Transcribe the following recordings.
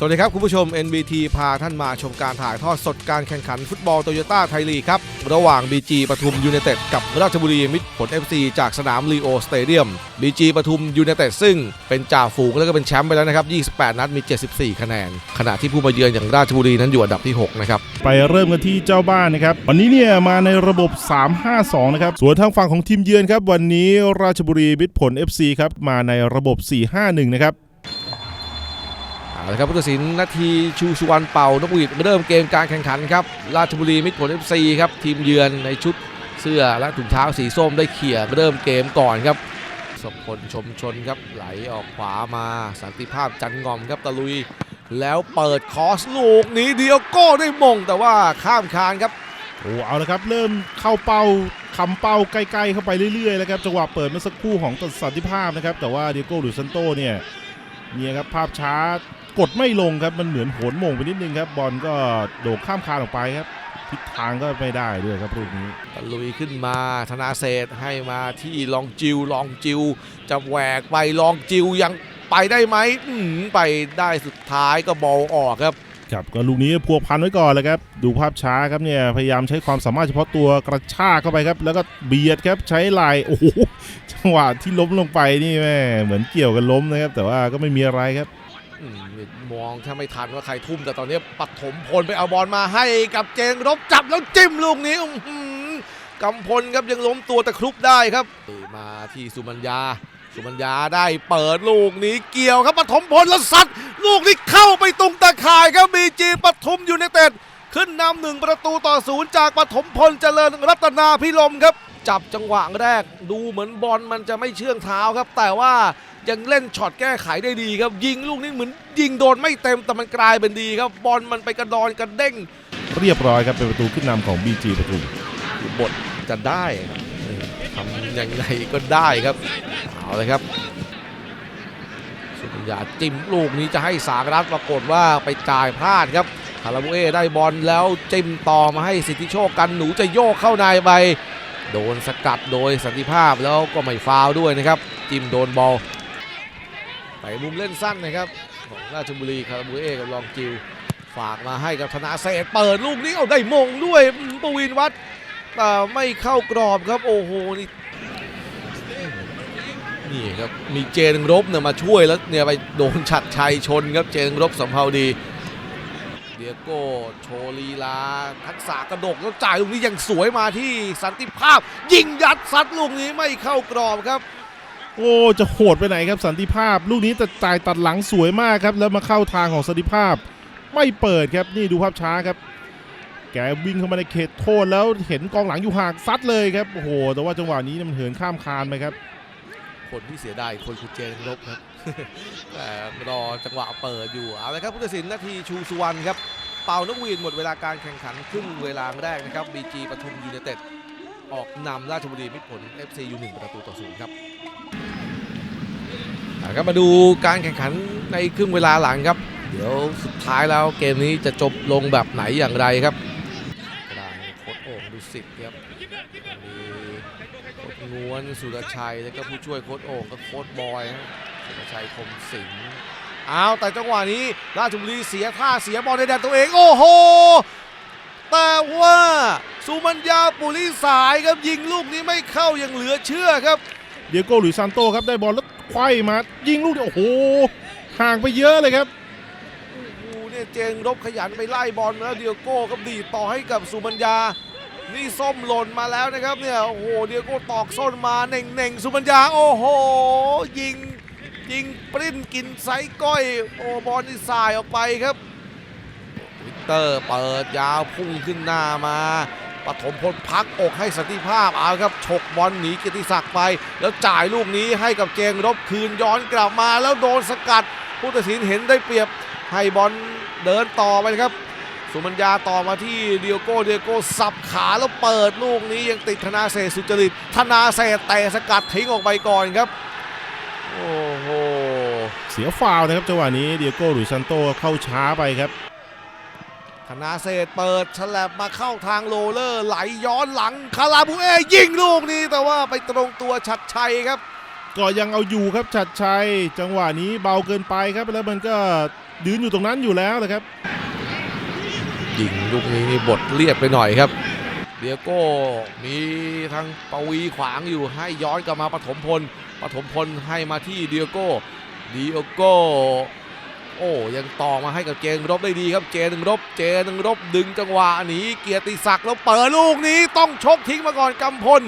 สวัสดีครับคุณผู้ชม NBT พาท่านมาชมการถ่ายทอดสดการแข่งขันฟุตบอลโตโยต้าไทยลีกครับ ระหว่าง BG ปทุมยู n นเต็ดกับราชบุรีมิตรผล FC จากสนามลีโอสเตเดียม BG ปทุมยู n นเต็ดซึ่งเป็นจ่าฝูงแล้วก็เป็นแชมป์ไปแล้วนะครับ 28 นัดมี 74 คะแนน ขณะที่ผู้มาเยือนอย่างราชบุรีนั้นอยู่อันดับที่ 6 นะครับ ไปเริ่มกันที่เจ้าบ้านนะครับ วันนี้เนี่ยมาในระบบ 3-5-2 นะครับ ส่วนทางฝั่งของทีมเยือนครับวันนี้ราชบุรีมิตรผล FC ครับมาในระบบ 4-5-1 นะครับ ละครับผู้ตัดสินนาทีชูสุวรรณเป่านกหวีดเริ่มเกมการแข่งขันครับราชบุรีมิตรผล FC ครับทีมเยือนในชุดเสื้อและถุงเท้าสีส้มได้เขี่ยเริ่มเกมก่อนครับสมพลชมชนครับไหลออกขวามาสันติภาพจันงอมครับตะลุย แล้วเปิดคอสลูกนี้เดียวโก้ได้มงแต่ว่าข้ามคานครับโอ้เอาละครับ เริ่มเข้าเป้าคำเป้าใกล้ๆเข้าไปเรื่อยๆแล้วครับจังหวะเปิดเมื่อสักครู่ของสันติภาพนะครับ แต่ว่าเดียโก้หรือซันโตเนี่ยเนี่ยครับภาพช้า กดไม่ลงครับมันเหมือนโหนโมงไปนิดนึงครับบอลก็โดดข้ามคานออกไปครับทิศทางก็ไม่ได้ด้วยครับลูกนี้ตะลุยขึ้นมาธนาเศษให้มาที่ลองจิวลองจิว จะแหวกไปลองจิวยังไปได้ไหมอื้อหือไปได้สุดท้ายก็บอลออกครับครับก็ลูกนี้พัวพันไว้ก่อนเลยครับ ดูภาพช้าครับเนี่ยพยายามใช้ความสามารถเฉพาะตัวกระชากเข้าไปครับ แล้วก็เบียดครับใช้ลายโอ้โหจังหวะที่ล้มลงไปนี่แม่เหมือนเกี่ยวกันล้มนะครับ แต่ว่าก็ไม่มีอะไรครับอื มองถ้าไม่ทันว่าใครทุ่มแต่ตอนนี้ปัถมพลไปเอาบอลมาให้กับเจงรบจับแล้วจิ้มลูกนี้กำพลครับยังล้มตัวแต่ครุบได้ครับมาที่สุมัญญา สุมัญญาได้เปิดลูกนี้เกี่ยวครับปฐมพลแล้วสัดลูกนี้เข้าไปตรงตะข่ายครับบีจีปทุมยูไนเต็ด ขึ้นนำหนึ่งประตูต่อศูนย์จากปฐมพลเจริญรัตนาพิรมครับ จับจังหวะแรกดูเหมือนบอลมันจะไม่เชื่องเท้าครับ แต่ว่ายังเล่นช็อตแก้ไขได้ดีครับ ยิงลูกนี้เหมือนยิงโดนไม่เต็มแต่มันกลายเป็นดีครับบอลมันไปกระดอนกระเด้ง เรียบร้อยครับเป็นประตูขึ้นนำของ BG ปทุมบทจะได้ครับทำยังไงก็ได้ครับเอาเลยครับสุปัญญาจิ้มลูกนี้จะให้สากรัฐปรากฏว่าไปจ่ายพลาดครับ คาราบูเอได้บอลแล้วจิ้มต่อมาให้สิทธิโชคกันหนูจะโยกเข้าในไป โดนสกัดโดยสันติภาพแล้วก็ไม่ฟาวด้วยนะครับ จิ้มโดนบอลไปมุมเล่นสั้นนะครับของราชบุรีคาราบูเอกับลองจิวฝากมาให้กับธนาเศษเปิดลูกนี้เอาได้มงด้วยปวินวัดแต่ไม่เข้ากรอบครับโอ้โหนี่นี่ครับมีเจนรบเนี่ยมาช่วยแล้วเนี่ยไปโดนฉัดชัยชนครับเจนรบสำเภาดี เดียโก้โชว์ลีลา ทักษะกระดกแล้วจ่ายลูกนี้ยังสวยมาที่สันติภาพ ยิงยัดซัดลูกนี้ไม่เข้ากรอบครับ โอ้จะโหดไปไหนครับสันติภาพ ลูกนี้แต่จ่ายตัดหลังสวยมากครับ แล้วมาเข้าทางของสันติภาพ ไม่เปิดครับนี่ดูภาพช้าครับ แกวิ่งเข้ามาในเขตโทษแล้วเห็นกองหลังอยู่ห่างซัดเลยครับโอ้โหแต่ว่าจังหวะนี้มันเหินข้ามคานไปครับ คนที่เสียดายคนคือเจนรบครับ แต่รอจังหวะเปิดอยู่เอาละครับผู้ตัดสินนาทีชูสุวรรณครับเป่านกหวีดหมดเวลาการแข่งขันครึ่งเวลาแรกนะครับ BG ปทุมยูไนเต็ดออกนำราชบุรีมิตรผล FC ยูหนึ่งประตูต่อศูนย์ครับครับมาดูการแข่งขันในครึ่งเวลาหลังครับ เดี๋ยวสุดท้ายแล้วเกมนี้จะจบลงแบบไหนอย่างไรครับกระดานโค้ดโอ่งดูสิทธิ์ครับมีโค้ดงวนสุรชัยแล้วก็ผู้ช่วยโค้ดโอ่งก็โค้ดบอยฮะ ชัยคมสิงห์เอาแต่จังหวะนี้ราชบุรีเสียท่าเสียบอลในแดนตัวเอง โอ้โห แต่ว่าสุมัญญาปุริสายครับยิงลูกนี้ไม่เข้าอย่างเหลือเชื่อครับเดียโก้หรือซานโตครับได้บอลแล้วไขว้มา ยิงลูกเดียวโอ้โหห่างไปเยอะเลยครับโอ้โหเนี่ยเจงรบขยันไปไล่บอลแล้วเดียโก้ก็ดีดต่อให้กับสุมัญญา นี่ส้มหล่นมาแล้วนะครับเนี่ยโอ้โหเดียโก้ตอกส้นมาเน่งเน่งๆสุมัญญาโอ้โห ยิง ยิงปริ้นกินไซก้อย โอ้บอลนี่สายออกไปครับวิกเตอร์เปิดยาวพุ่งขึ้นหน้ามาปฐมพลพักอกให้สันติภาพเอาครับฉกบอลหนีกิติศักดิ์ไป แล้วจ่ายลูกนี้ให้กับเจงรบคืนย้อนกลับมาแล้วโดนสกัด ผู้ตัดสินเห็นได้เปรียบให้บอลเดินต่อไปครับ สุมัญญาต่อมาที่เดียโก้เดียโก้สับขาแล้วเปิดลูกนี้ยังติดธนาเศษสุจริตธนาเศษแต่สกัดทิ้งออกไปก่อนครับ โอ้โห เสียฟาวล์นะครับจังหวะนี้เดียโก้หรือซานโตเข้าช้าไปครับธนาเศษเปิดฉลับมาเข้าทางโรลเลอร์ไหลย้อนหลังคาราบูเอยิงลูกนี้แต่ว่าไปตรงตัวชัดชัยครับ ก็ยังเอาอยู่ครับชัดชัย จังหวะนี้เบาเกินไปครับแล้วมันก็ยืนอยู่ตรงนั้นอยู่แล้วนะครับ ยิงลูกนี้นี่บทเลียดไปหน่อยครับ เดียโก้มีทางปวีขวางอยู่ให้ย้อนกลับมาปฐมพลปฐมพลให้มาที่เดียโก้เดียโก้โอ้ยังต่อมาให้กับเจนรบได้ดีครับเจนรบเจนรบดึงจังหวะหนีเกียรติศักดิ์แล้วเปิดลูกนี้ต้องชกทิ้งมาก่อนกำพล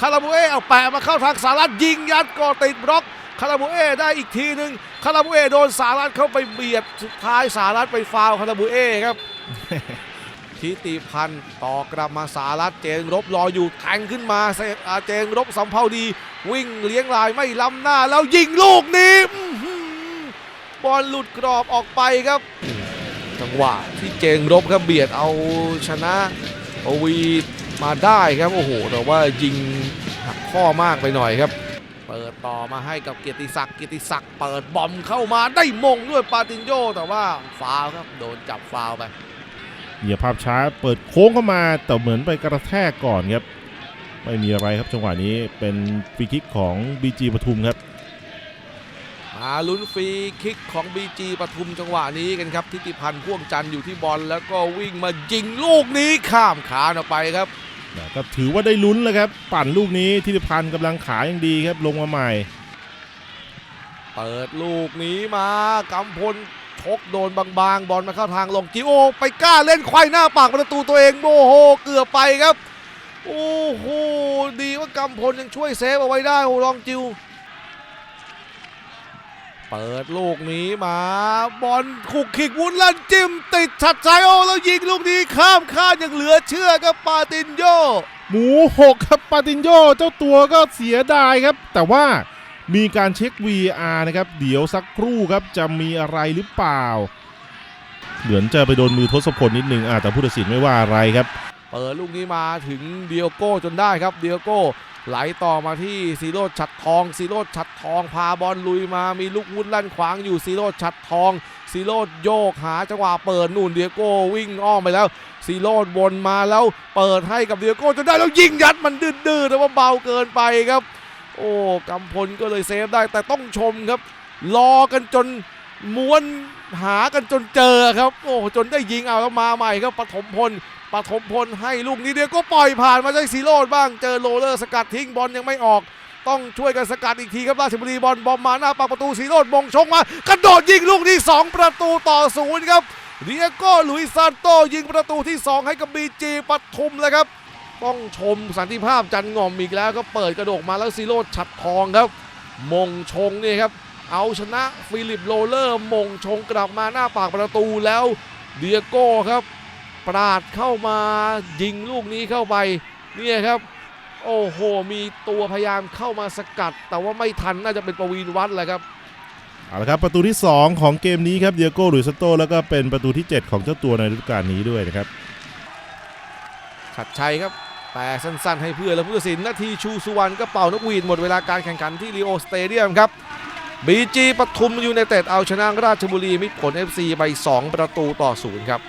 คาราบูเอเอาแปะมาเข้าทางสารัตยิงยัดก็ติดบล็อกคาราบูเอได้อีกทีหนึ่งคาราบูเอโดนสารัตเข้าไปเบียดสุดท้ายสารัตไปฟาวคาราบูเอครับ ทิติพันธ์ต่อกลับมาสารัตเจงรบรออยู่แทงขึ้นมาเซอาเจงรบสำเภาดี วิ่งเลี้ยงลายไม่ล้ำหน้าแล้วยิงลูกนี้บอลหลุดกรอบออกไปครับ จังหวะที่เจงรบครับเบียดเอาชนะปวีมาได้ครับโอ้โหแต่ว่ายิงหักข้อมากไปหน่อยครับ เปิดต่อมาให้กับเกียรติศักดิ์เกียรติศักดิ์เปิดบอมเข้ามาได้มงด้วยปาตินโยแต่ว่าฟาวครับโดนจับฟาวไป เหยียบภาพช้าเปิดโค้งเข้ามาแต่เหมือนไปกระแทกก่อนครับ ไม่มีอะไรครับจังหวะนี้เป็นฟรีคิกของ BG ปทุมครับ มาลุ้นฟรีคิกของ BG ปทุมจังหวะนี้กันครับทิติพันธ์พ่วงจันทร์อยู่ที่บอลแล้วก็วิ่งมายิงลูกนี้ข้ามขาออกไปครับก็ถือว่าได้ลุ้นแล้วครับ ปั่นลูกนี้ทิติพันธ์กำลังขายังดีครับลงมาใหม่ เปิดลูกนี้มากำพล ชกโดนบางๆ บอลมาเข้าทางลงจิโอ ไปกล้าเล่นควายหน้าปากประตูตัวเองโอ้โหเกือบไปครับ โอ้โห ดีว่ากำพลยังช่วยเซฟเอาไว้ได้โอ้ลองจิว เปิดลูกนี้มา บอลขุกขิกวุ้นลั่นจิ้ม ติดชัดใจโอแล้วยิงลูกนี้ข้ามคาอย่างเหลือเชื่อครับปาตินโยหมูหกครับปาตินโยเจ้าตัวก็เสียดายครับ แต่ว่า มีการเช็ค VR นะครับ เดี๋ยวสักครู่ครับจะมีอะไรหรือเปล่า เหมือนจะไปโดนมือทศพลนิดนึงอะแต่ผู้ตัดสินไม่ว่าอะไรครับ เปิดลูกนี้มาถึงเดียโก้จนได้ครับเดียโก้ไหลต่อมาที่ซีโรดชัดทองซีโรดชัดทอง พาบอลลุยมามีลูกวุ้นลั่นขวางอยู่ซีโรดชัดทองซีโรดโยกหาจังหวะเปิดนู่นเดียโก้วิ่งอ้อมไปแล้วซีโรดวนมาแล้วเปิดให้กับเดียโก้จนได้แล้วยิงยัดมันดื้อๆแต่ว่าเบาเกินไปครับ โอ้กำพลก็เลยเซฟได้แต่ต้องชมครับ รอกันจนม้วนหากันจนเจอครับ โอ้จนได้ยิงเอาแล้วมาใหม่ครับปฐมพลปฐมพลให้ลูกนี้เดียวก็ปล่อยผ่านมาได้ซีโรดบ้างเจอโรลเลอร์สกัดทิ้งบอลยังไม่ออก ต้องช่วยกันสกัดอีกทีครับราชบุรีบอลบอมมาหน้าปากประตูซีโรดมงชงมากระโดดยิงลูกนี้ 2 ประตูต่อศูนย์ครับเดียโก้ลุยซานโตยิงประตูที่ 2 ให้กับบีจีปทุมเลยครับ ต้องชมสันติภาพจันงอมอีกแล้วก็เปิดกระโดกมาแล้วซีโรดฉัดทองครับ มงชงนี่ครับ เอาชนะฟิลิปโรลเลอร์ มงชงกลับมาหน้าปากประตูแล้วเดียโก้ครับ ปราดเข้ามายิงลูกนี้เข้าไปเนี่ยครับ โอ้โห มีตัวพยายามเข้ามาสกัด แต่ว่าไม่ทันน่าจะเป็นประวีนวัดแหละครับเอาละครับประตูที่ 2 ของเกมนี้ครับเดียโก้หลุยส์ซันโต แล้วก็เป็นประตูที่ 7 ของเจ้าตัวในฤดูกาลนี้ด้วยนะครับ ชัดชัยครับ แต่สั้นๆให้เพื่อนและผู้ตัดสินนาทีชูสุวรรณก็เป่านกหวีดหมดเวลาการแข่งขันที่ลีโอสเตเดียมครับบีจีปทุมยูไนเต็ดเอาชนะราชบุรีมิตรผล FC ไป 2 ประตูต่อศูนย์ครับ